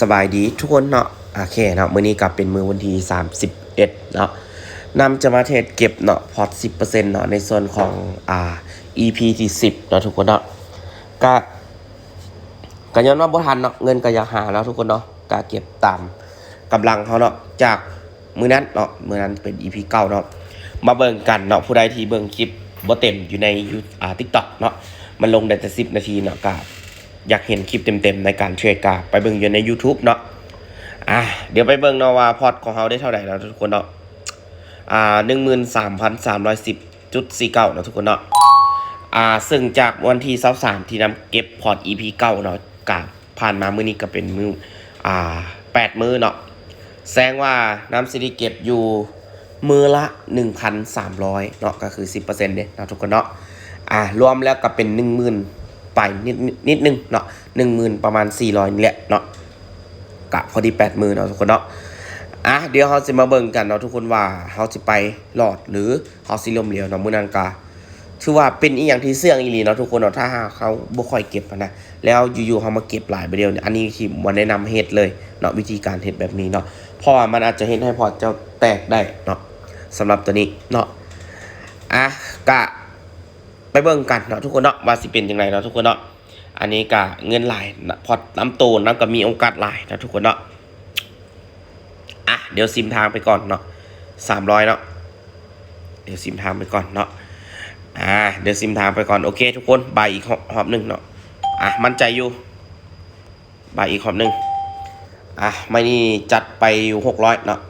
สบายดีทุกคนเนาะโอเคเนาะมื้อนี้กลับเป็นมือวันที่ 31 เนาะนำจะมาเทรดเก็บเนาะพอร์ต10%เนาะในส่วนของอ่า EP ที่ 10เนาะทุกคนเนาะก็ก็ย้อนว่าบ่ทันเนาะเงินก็อยากหาแล้วทุกคนเนาะก็เก็บตามกำลังเขาเนาะจากมื้อนั้นเนาะมื้อนั้นเป็น EP เก้าเนาะมาเบิ่งกันเนาะผู้ใดที่เบิ่งคลิปบ่เต็มอยู่ในยูอ่า TikTok เนาะมันลงได้แต่10 นาทีเนาะก็ อยากเห็นคลิปเต็มๆในการเทรดกาไปเบิ่งอยู่ใน YouTube เนาะอะเดี๋ยวไปเบิ่งเนาะว่าพอร์ตของเขาได้เท่าไหร่แล้วทุกคนเนาะอ่าหนึ่งหมื่นสามพันสามร้อยสิบจุดสี่เก้านะทุกคนเนาะอ่าซึ่งจากวันที่สามที่นำเก็บพอร์ต EP เก้าเนาะกาผ่านมามื้อนี้ก็เป็นมืออ่าแปดมือเนาะแสดงว่าน้ำสิริเก็บอยู่มือละ 1,300 เนาะก็คือ 10%เด้เนาะทุกคนเนาะอ่ารวมแล้วก็เป็น 10,000ไปนิดนิดนึงเนาะ10,000ประมาณ400นี่แหละเนาะกะพอดี80,000เนาะทุกคนเนาะอะเดี๋ยวเราจะมาเบิ่งกันเนาะทุกคนว่าเราจะไปหลอดหรือเราสิลมเหลวเนาะมื้อนั้นกาถือว่าเป็นอีหยังที่เสื่องอีหลีเนาะทุกคนเนาะถ้าเขาบ่ค่อยเก็บนะแล้วอยู่ๆเขามาเก็บหลายไปเดียวเนี่ยอันนี้ที่บ่แนะนำเฮ็ดเลยเนาะวิธีการเฮ็ดแบบนี้เนาะเพราะว่ามันอาจจะเฮ็ดให้พอเจ้าแตกได้เนาะสำหรับตัวนี้เนาะอะกะ ไปเบิ่งกันเนาะทุกคนเนาะว่าสิเป็นจังไดเนาะทุกคนเนาะอันนี้กะเงินหลายพอตน้ำโตนำก็มีโอกาสหลายเนาะทุกคนเนาะอะเดี๋ยวซิมทางไปก่อนเนาะสามร้อยเนาะเดี๋ยวซิมทางไปก่อนเนาะอ่าเดี๋ยวซิมทางไปก่อนโอเค ทุกคนบายอีกหอบหนึ่งเนาะอะมั่นใจอยู่บายอีกหอบหนึ่งอะไม่นี่จัดไปอยู่หกร้อยเนาะ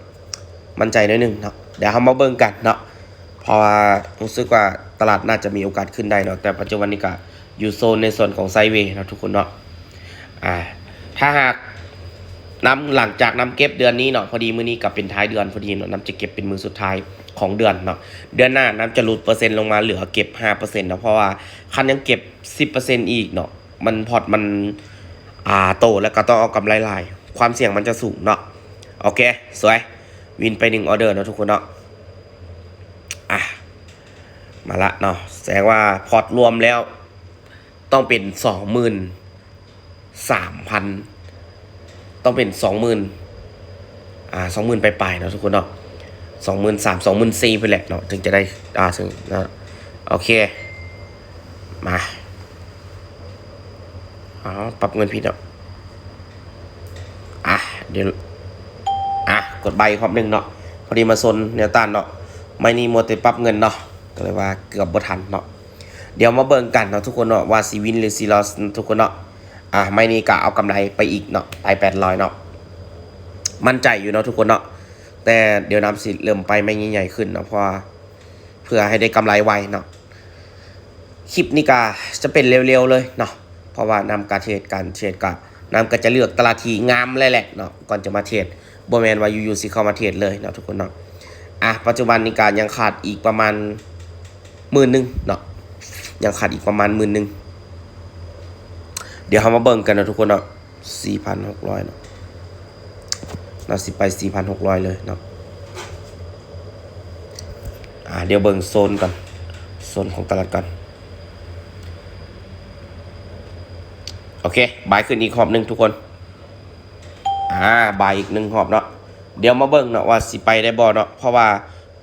มั่นใจหน้อยหนึ่งเนาะเดี๋ยวเรามาเบิ่งกันเนาะ เพราะว่ารู้สึกว่าตลาดน่าจะมีโอกาสขึ้นได้เนาะแต่ปัจจุบันนี้ก็อยู่โซนในส่วนของไซเวย์เนาะทุกคนเนาะอ่าถ้าหากน้ำหลังจากน้ำเก็บเดือนนี้เนาะพอดีมื้อนี้กับเป็นท้ายเดือนพอดีเนาะน้ำจะเก็บเป็นมือสุดท้ายของเดือนเนาะเดือนหน้าน้ำจะลดเปอร์เซ็นต์ลงมาเหลือเก็บห้าเปอร์เซ็นต์เนาะเพราะว่าคันยังเก็บสิบเปอร์เซนต์อีกเนาะมันพอร์ตมันอ่าโตแล้วก็ต้องเอากำไรลายความเสี่ยงมันจะสูงเนาะโอเค สวย วินไปหนึ่งออเดอร์เนาะทุกคนเนาะ มาละเนาะแสดงว่าพอร์ตรวมแล้ว ต้องเป็นสองหมื่นสามพันต้องเป็นสองหมื่นอ่าสองหมื่นไปลายๆเนาะทุกคนเนาะสองหมื่นสามสองหมื่นสี่ไปแหละเนาะถึงจะได้อ่าถึงนะโอเค มาอ๋อปรับเงินผิดเนาะอะเดี๋ยวอะกดใบครอบหนึ่งเนาะพอดีมาซนแนวต้านเนาะไม่นี่มัวแต่ปรับเงินเนาะ ก็เลยว่าเกือบบ่ทันเนาะเดี๋ยวมาเบิ่งกันเนาะทุกคนเนาะว่าซีวินหรือซีลอสทุกคนเนาะอะไม่นี่กะเอากำไรไปอีกเนาะไปแปดร้อยเนาะมั่นใจอยู่เนาะทุกคนเนาะแต่เดี๋ยวนำสิเริ่มไปไม่ใหญ่ๆขึ้นเนาะเพราะเพื่อให้ได้กำไรไวเนาะคลิปนี้กาจะเป็นเร็วๆเลยเนาะเพราะว่านำการเทรดการเทรดกะน้ำก็จะเลือกตลาดทีงามเลยแหละเนาะก่อนจะมาเทรดบแมนว่าอยู่ๆสิเข้ามาเทรดเลยเนาะทุกคนเนาะอะปัจจุบันนี้การยังขาดอีกประมาณ หมื่นหนึ่งเนาะยังขาดอีกประมาณหมื่นหนึ่งเดี๋ยวเรามาเบิ่งกันนะทุกคนเนาะ4,600เนาะน่าสิไป4,600เลยเนาะอ่าเดี๋ยวเบิ่งโซนก่อนโซนของตลาดก่อนโอเคบายขึ้นอีกหอบหนึ่งทุกคนอ่าบายอีกหนึ่งหอบเนาะเดี๋ยวมาเบิ่งเนาะว่าสิไปได้บ่เนาะเพราะว่า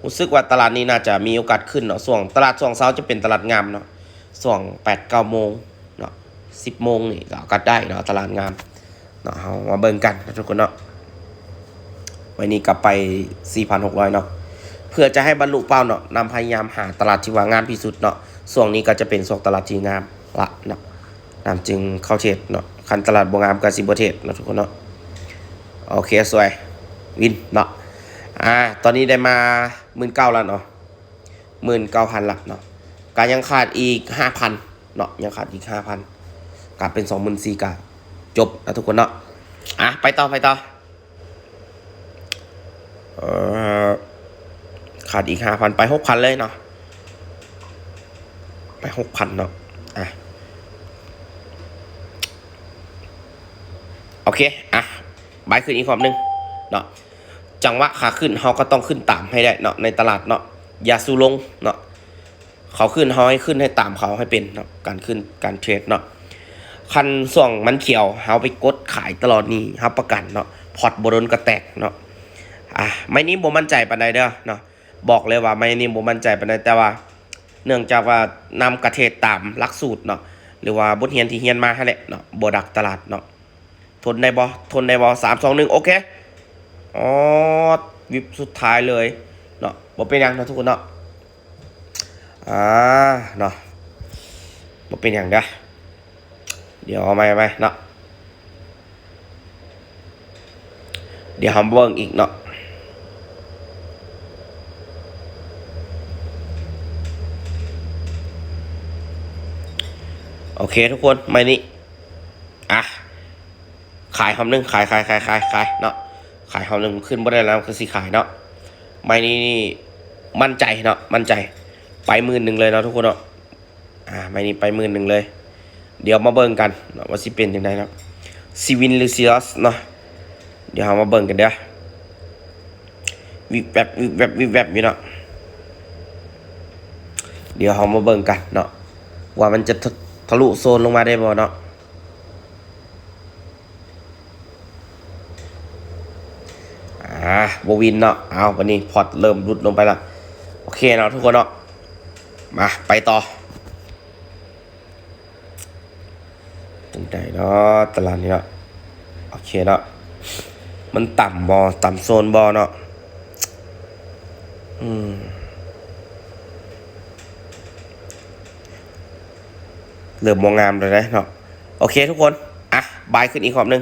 รู้สึกว่าตลาดนี้น่าจะมีโอกาสขึ้นเนาะส่วงตลาดส่วงเช้าจะเป็นตลาดงามเนาะส่วง8 9โมงเนาะสิบโมงนี่ก็กัดได้เนาะตลาดงามเนาะเอามาเบิ่งกันนะทุกคนเนาะวันนี้กลับไป 4,600 เนาะเพื่อจะให้บรรลุเป้าเนาะนำพยายามหาตลาดที่ว่างามที่สุดเนาะส่วงนี้ก็จะเป็นส่วงตลาดที่งามละเนาะนำจึงเข้าเทรดเนาะคันตลาดบ่งามก็สิบเทรดเนาะทุกคนเนาะโอเคสวยวินเนาะ อ่า ตอนนี้ได้มา19,000แล้วเนาะ19,000ละเนาะก็ยังขาดอีก5,000เนาะยังขาดอีก5,000กลับเป็นสองหมื่นสี่กะจบนะทุกคนเนาะอะไปต่อไปต่อเออขาดอีกห้าพันไปหกพันเลยเนาะไปหกพันเนาะอะโอเค อะบายขึ้นอีกความหนึ่งเนาะ จังหวะขาขึ้นเขาก็ต้องขึ้นตามให้ได้เนาะในตลาดเนาะอย่าสู้ลงเนาะเขาขึ้นเขาให้ขึ้นให้ตามเขาให้เป็นเนาะการขึ้นการเทรดเนาะคันส่วงมันเขียวเฮาไปกดขายตลอดนี้ครับประกันเนาะพอร์ตบ่โดนกระแตกเนาะอะไม่นี้บ่มั่นใจปานใดเด้อเนาะบอกเลยว่าไม่นี้บ่มั่นใจปานใดแต่ว่า เนื่องจากว่านำกระเทศตามหลักสูตรเนาะหรือว่าบทเรียนที่เรียนมาให้แหละเนาะบดักตลาดเนาะทนได้บ่ทนได้บ่สามสองหนึ่งโอเค อ๋อวิบสุดท้ายเลยเนาะบ่เป็นยังเนาะทุกคนเนาะอ่าเนาะบ่เป็นยังเด้อเดี๋ยวเอาใหม่เอาใหมเนาะเดี๋ยวหาเบิ่งอีกเนาะโอเคทุกคนไม่นี่อะขายคำหนึ่งขายขายขายขายขายเนาะ ขายคำหนึ่งขึ้นบ่ได้แล้วคือสิขายเนาะไม่นี่นี่มั่นใจเนาะมั่นใจ ไปหมื่นหนึ่งเลยเนาะทุกคนเนาะอ่าไม่นี่ไปหมื่นหนึ่งเลย เดี๋ยวมาเบิ่งกันเนาะว่าสิเป็นยังไงเนาะซีวินหรือซีรัสเนาะเดี๋ยวเรามาเบิ่งกันเด้อวิบแบบวิบแบบวิบแบบอยู่เนาะเดี๋ยวเรามาเบิ่งกันเนาะว่ามันจะทะลุโซนลงมาได้บ่เนาะ อ่า บวินเนาะเอาวันนี้พอร์ตเริ่มรุดลงไปล้วโอเคเนาะทุกคนเนาะมาไปต่อตรงไหนเนาะตลาดนี้เนาะโอเคเนาะมันต่ำบอต่ำโซนบอเนาะอืมเริ่มมองงามเลยนะเนาะโอเคทุกคน อะ บายขึ้นอีกขอบหนึ่ง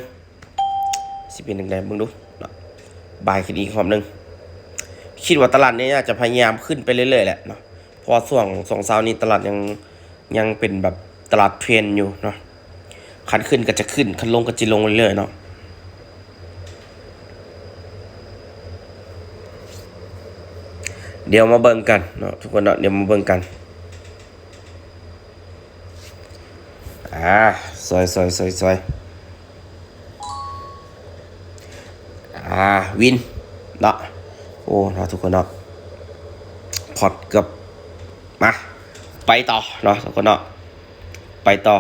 สิเป็นยังไงมึงดู บายขึ้นอีกขอบหนึ่งคิดว่าตลาดนี้จจะพยายามขึ้นไปเรื่อยๆแหละเนาะพอส่วงสองเสาร์นี้ตลาดยังยังเป็นแบบตลาดเทรนอยู่เนาะคันขึ้นก็จะขึ้นคันลงก็จะลงเรื่อยๆเนาะเดี๋ยวมาเบิ่งกันเนาะทุกคนเนาะเดี๋ยวมาเบิ่งกันอ่าสวยสวยสวยสวย อ่าวินเนาะโอ้เนาะทุกคนเนาะพอดเกือบมาไปต่อเนาะทุกคนเนาะไปต่อ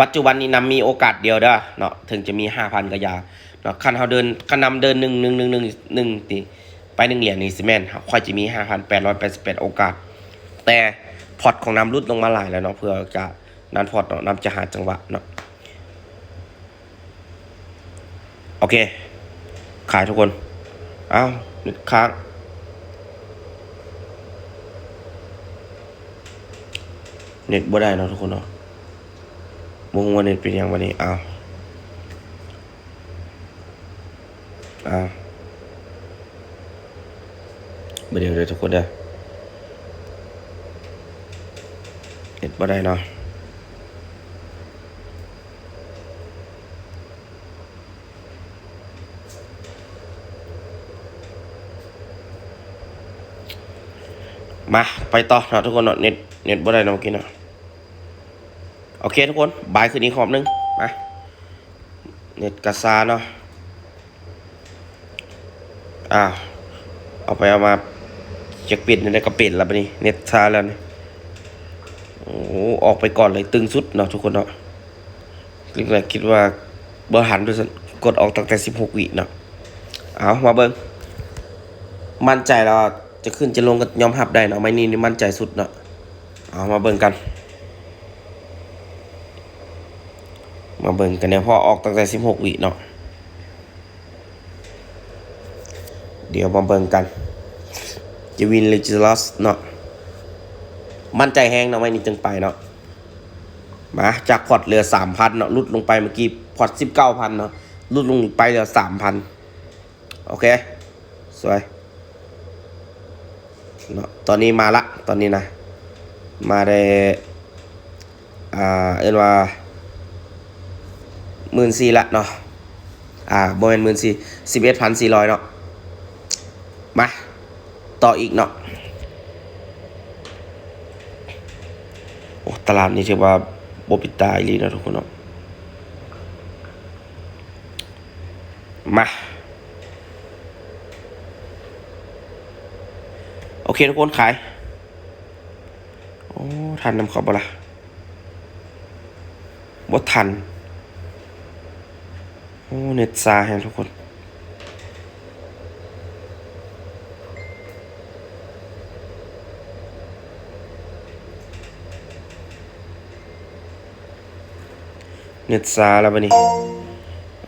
ปัจจุบันนี้นำมีโอกาสเดียวเด้อเนาะถึงจะมีห้าพันกระยาเนาะคันเขาเดินคันนำเดินหนึ่งหนึ่งหนึ่งหนึ่งหนึ่งตีไปหนึ่งเหรียญนี่สิแมนค่อยจะมีห้าพันแปดร้อยแปดสิบแปดโอกาส แต่พอร์ตของน้ำรุดลงมาหลายแล้วเนาะเพื่อจะนันพอร์ตเนาะนำจะหาจังหวะเนาะโอเค ขายทุกคน เอ้าเน็ตค้างเน็ตบ่ได้เนาะทุกคนเนาะมงว่าเน็ตเป็นยังวันนี้อ้าวอ้าวเดี๋ยวเดี๋ยวทุกคนเด้อเห็ดบ่ได้เนาะ มาไปต่อเนาะทุกคนเนาะเน็ตเน็ตบ่ได้นาะเมื่อกี้เนาะโอเคทุกคนบายคืนนี้ขอบหนึงมาเน็ตกระซาเนาะอ้าวเอาไปเอามาจะปิดนี่ก็ปิดแล้วปนี่เน็ตซาแล้วนี่โอ้ออกไปก่อนเลยตึงสุดเนาะทุกคนเนาะคิดว่าคิดว่าเบอร์หันด้วยกดออกตั้งแต่สิบหกวิเนาะเอามาเบิ้งมั่นใจแล้ว จะขึ้นจะลงก็ยอมหับได้เนาะไม่นี่นี่มั่นใจสุดเนาะเอามาเบิ้งกัน มาเบิ้งกันเนี่ยพอออกตั้งแต่สิบหกวิเนาะเดี๋ยวมาเบิ้งกันจะวินหรือจะลอสเนาะมั่นใจแห้งเนาะไม่นี่จึงไปเนาะมาจากพอร์ตเหลือสามพันเนาะลดลงไปเมื่อกี้พอร์ตสิบเก้าพันเนาะลดลงไปเหลือสามพันโอเค สวย เนาะตอนนี้มาละตอนนี้นะ มาได้อ่าเอ็นว่าหมื่นสี่ละเนาะอ่าโมเมนหมื่นสี่สิบเอ็ดพันสี่ร้อยเนาะมาต่ออีกเนาะโอ้ตลาดนี้ถือว่าบปิดตายลีนะทุกคนเนาะมา โอ เคทุกคนขาย โอ้ทันนำเขาบ่ละบ่ทัน โอ้เน็ตซาแฮงทุกคนเน็ตซาแล้วบัดนี้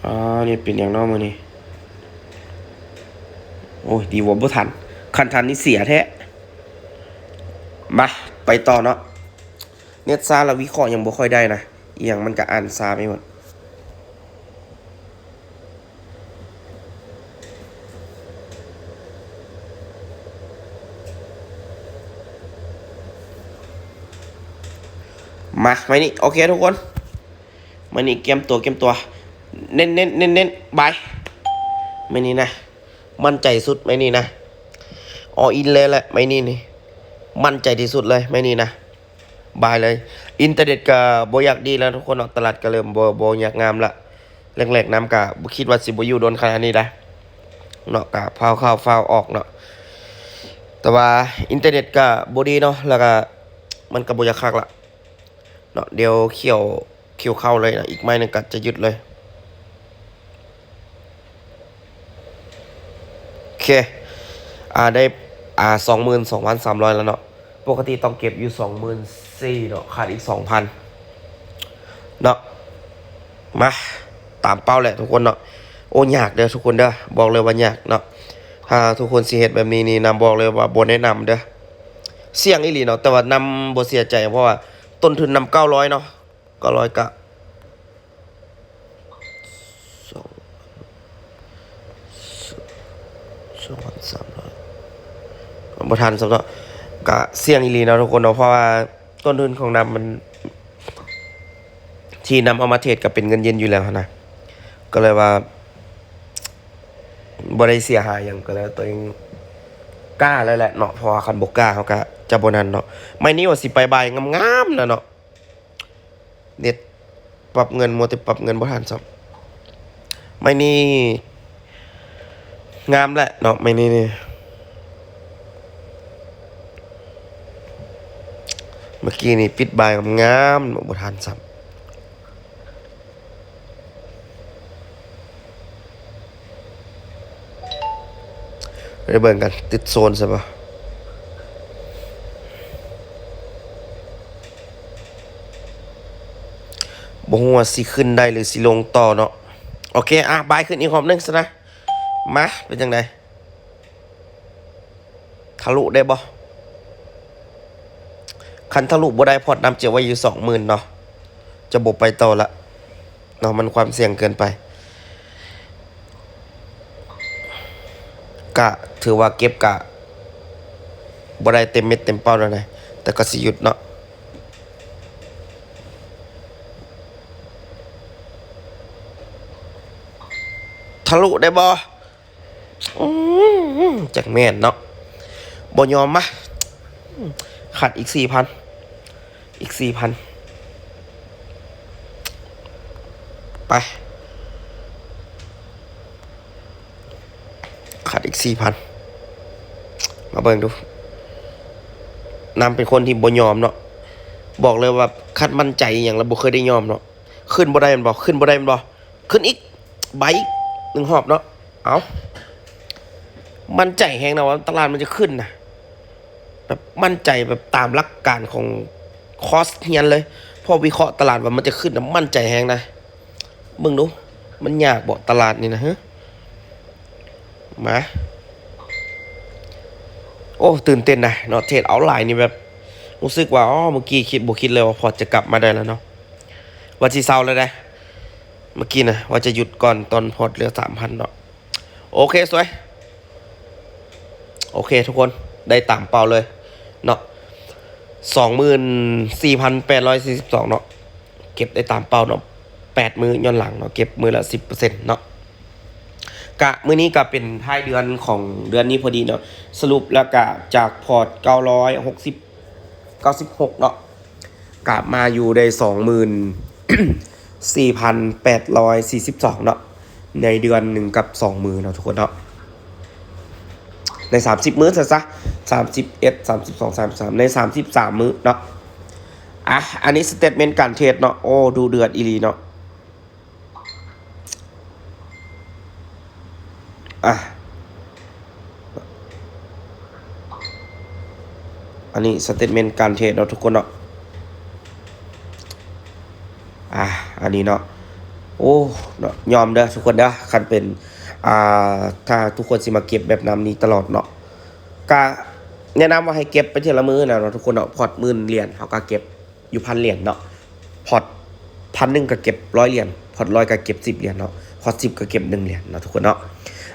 อ๋อเน็ตเป็นอย่างนอกมือนี่โอ้ย ดีว่าบ่ทัน คันทันนี่เสียแท้ มาไปต่อเนาะเน็ตซาเราวิเคราะห์ยังบ่ค่อยได้นะอย่างมันก็อ่านซาไม่หมดมาไม่นี่โอเคทุกคนมานี่เกมตัวเกมตัว เน้นเน้นเน้นเน้นบายไม่นี่นะ มั่นใจสุดไม่นี่นะออินเลยแหละไม่นี่นี่ มั่นใจที่สุดเลยไม่นี่นะบายเลย อินเทอร์เน็ตก็บ่อยากดีแล้วทุกคนเนาะตลาดก็เริ่มบ่บ่อยากงามละแรกๆน้ำก็บ่คิดว่าสิบอยู่โดนขนาดนี้ได้เนาะก็พาวเข้าพาวออกเนาะแต่ว่าอินเทอร์เน็ตก็บ่ดีเนาะแล้วก็มันก็บ่อยากคักละเนาะเดี๋ยวเขี่ยวเขี่ยวเข้าเลยนะอีกไม้หนึ่งก็จะหยุดเลยโอเคอ่าได้ อ่าสองหมื่นสองพันสามร้อยแล้วเนาะปกติต้องเก็บอยู่สองหมื่นสี่เนาะขาดอีกสองพันเนาะมาตามเป้าแหละทุกคนเนาะโอ้ยากเด้อทุกคนเด้อบอกเลยว่ายากเนาะถ้าทุกคนสิเฮ็ดแบบนี้นี่นำบอกเลยว่าบ่แนะนำเด้อเสี่ยงอีหลีเนาะแต่ว่านำบ่เสียใจเพราะว่าต้นทุนนำเก้าร้อยเนาะเก้าร้อยกะสองสองพันสามร้อย ประทานสำหรับกะเสี่ยงอีหลีเนาะทุกคนเนาะเพราะว่าต้นทุนของนำมัน ที่นำเอามาเทรดกับเป็นเงินเย็นอยู่แล้วนะก็เลยว่าบริเสียหายอย่างก็เลยตัวเองกล้าเลยแหละเนาะพราะว่าคันบกกล้าเขาก็จะบนันเนาะไม่นี่ว่าสิไปบายงามๆนะเนาะเน็ตปรับเงินโมติปรับเงินบ่ทันซ้ำไม่นี่งามแหละเนาะไม่นี่นี่ เมื่อกี้นี่ปิดบายงามๆบ่ทันซ้ำไปเบิ่งกัน ติดโซนใช่ปะบ่ฮู้ว่าสิขึ้นได้หรือสิลงต่อเนาะ โอเค อะ บายขึ้นอีกรอบหนึงซะนะ มา เป็นจังไดทะลุได้บ่ คันทะลุบ่ได้พอดนำเจียวไว้อยู่สองหมื่นเนาะจะบบไปต่อละเนาะมันความเสี่ยงเกินไปกะถือว่าเก็บกะบ่ได้เต็มเม็ดเต็มเป้าแล้วนะแต่ก็สิหยุดเนาะทะลุได้บ่อื้อจักแม่นเนาะบ่ยอมมะขาดอีกสี่พัน อีกสี่พันไป ขาดอีกสี่พันมาเบิ่งดูนำเป็นคนที่บ่ยอมเนาะบอกเลยว่าคัดมั่นใจอย่างเราบ่เคยได้ยอมเนาะขึ้นบ่ได้มันบ่ขึ้นบ่ได้มันบ่ขึ้นอีกใบอีกหนึ่งหอบเนาะเอามั่นใจแฮงนะว่าตลาดมันจะขึ้นนะแบบมั่นใจแบบตามหลักการของ คอสเฮียนเลยพอวิเคราะห์ตลาดว่ามันจะขึ้นนะมั่นใจแฮงนะมึงดูมันยากบ่ตลาดนี่นะฮะมาโอ้ตื่นเต้นนะเนาะเทรดเอาไลน์นี่แบบรู้สึกว่าอ๋อเมื่อกี้คิดบ่คิดเลยว่าพอจะกลับมาได้แล้วเนาะว่าสิเซาแล้วนะเมื่อกี้นะว่าจะหยุดก่อนตอนพอเหลือสามพันเนาะโอเคสวย โอเคทุกคนได้ตามเป้าเลยเนาะ สองหมื่นสี่พันแปดร้อยสี่สิบสองเนาะเก็บได้ตามเป้าเนาะแปดมือย้อนหลังเนาะเก็บมือละสิบเปอร์เซ็นต์เนาะกะมื้อนี้ก็เป็นท้ายเดือนของเดือนนี้พอดีเนาะสรุปแล้วก็จากพอร์ต960 96เก้าสิบหกเนาะกลับมาอยู่ได้24,842เนาะในเดือนหนึ่งกับ2มือเนาะทุกคนเนาะ ใน 30 มื้อซะซะ31 32 33ใน33มื้อเนาะอะอันนี้สเตทเมนต์การเทรดเนาะโอ้ดูเดือดอีหลีเนาะอะอันนี้สเตทเมนต์การเทรดเนาะทุกคนเนาะอะอันนี้เนาะโอ้เนาะยอมเด้อทุกคนเด้อคันเป็น อ่าถ้าทุกคนสิมาเก็บแบบน้ำนี้ตลอดเนาะก็แนะนำว่าให้เก็บไปเทีละมือนะเนาะทุกคนเนาะพอร์ตหมื่นเหรียญเขาก็เก็บอยู่พันเหรียญเนาะพอร์ตพันหนึ่งก็เก็บร้อยเหรียญพอร์ตร้อยก็เก็บสิบเหรียญเนาะพอร์ตสิบก็เก็บหนึ่งเหรียญเนาะทุกคนเนาะ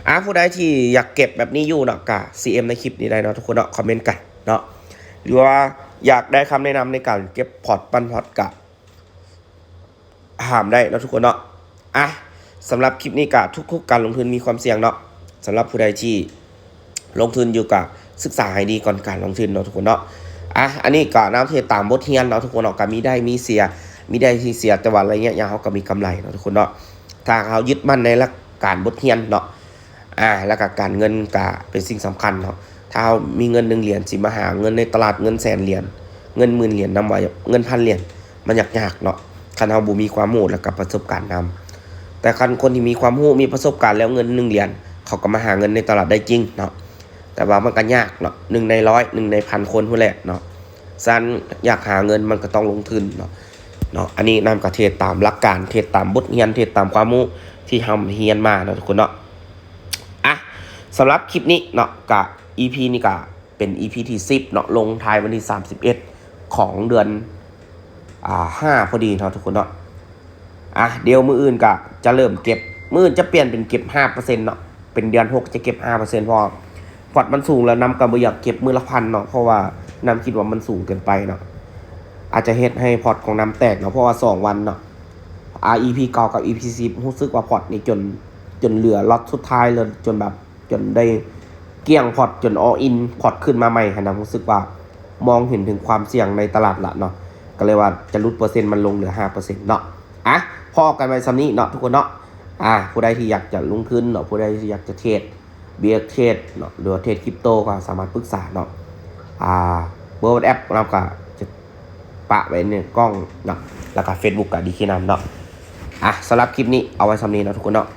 อะผู้ใดที่อยากเก็บแบบนี้อยู่เนาะก็ CM ในคลิปนี้ได้เนาะทุกคนเนาะคอมเมนต์กันเนาะหรือว่าอยากได้คำแนะนำในการเก็บพอร์ตปันพอร์ตกะหามได้เนาะทุกคนเนาะอะ สำหรับคลิปนี้กะทุกๆการลงทุนมีความเสี่ยงเนาะสำหรับผู้ใดที่ลงทุนอยู่กับศึกษาให้ดีก่อนการลงทุนเนาะทุกคนเนาะอะอันนี้ก็น้ำเทตามบทเรียนเนาะทุกคนเนาะก็มีได้มีเสีย มีได้ที่เสียแต่ว่าอะไระยะยาวเขาก็มีกำไรเนาะทุกคนเนาะถ้าเขายึดมั่นในหลักการบทเรียนเนาะอ่าแล้วก็การเงินก็เป็นสิ่งสำคัญเนาะถ้าเรามีเงินหนึ่งเหรียญสิมาหาเงินในตลาดเงินแสนเหรียญเงินหมื่นเหรียญนำไว้เงินพันเหรียญมันยากยากๆเนาะคันเราบ่มีความรู้แล้วก็ประสบการณ์นำ แต่คันคนที่มีความรู้มีประสบการณ์แล้วเงินหนึ่งเหรียญเขาก็มาหาเงินในตลาดได้จริงเนาะแต่ว่ามันก็ยากเนาะหนึ่งในร้อยหนึ่งในพันคนผู้แหละเนาะซันอยากหาเงินมันก็ต้องลงทุนเนาะเนาะอันนี้นำกระเทศตามหลักการเทศตามบทเรียนเทศตามความรู้ที่ทำเรียนมาเนาะทุกคนเนาะอะสำหรับคลิปนี้เนาะกะ EP นี่กะเป็น EP ที่ 10เนาะลงท้ายวันที่ 31 ของเดือนอ่า5พอดีเนาะทุกคนเนาะ อะเดี๋ยวมืออื่นกะจะเริ่มเก็บ มืออื่นจะเปลี่ยนเป็นเก็บ5%เปอร์เนาะเป็นเดือน6จะเก็บ5%เพราะพอร์ตมันสูงแล้วนำกับอยากเก็บมือละพันเนาะเพราะว่านำคิดว่ามันสูงเกินไปเนาะอาจจะเฮ็ดให้พอร์ตของน้ำแตกเนาะเพราะว่า2วันเนาะ REP เก่ากับ EP 10รู้สึกว่าพอร์ตนี่จนจนเหลือล็อตสุดท้ายเลยจนแบบจนได้เกลี้ยงพอร์ตจนออินพอร์ตขึ้นมาใหม่ขนาดรู้สึกว่ามองเห็นถึงความเสี่ยงในตลาดละเนาะก็เลยว่าจะลดเปอร์เซ็นต์มันลงเหลือห้าเปอร์เซ็นต์เนาะ อะพอกันไปซ้ำนี้เนาะทุกคนเนาะอ่าผู้ใดที่อยากจะลงทุนเนาะผู้ใดที่อยากจะเทรดเบียร์เทรดเนาะหรือเทรดคริปโตก็สามารถปรึกษาเนาะอ่าเบอร์แอปเราก็จะปะไว้ในกล้องเนาะแล้วก็เฟซบุ๊กกับดีคีนามเนาะอะสำหรับคลิปนี้เอาไว้ซ้ำนี้เนาะทุกคนเนาะ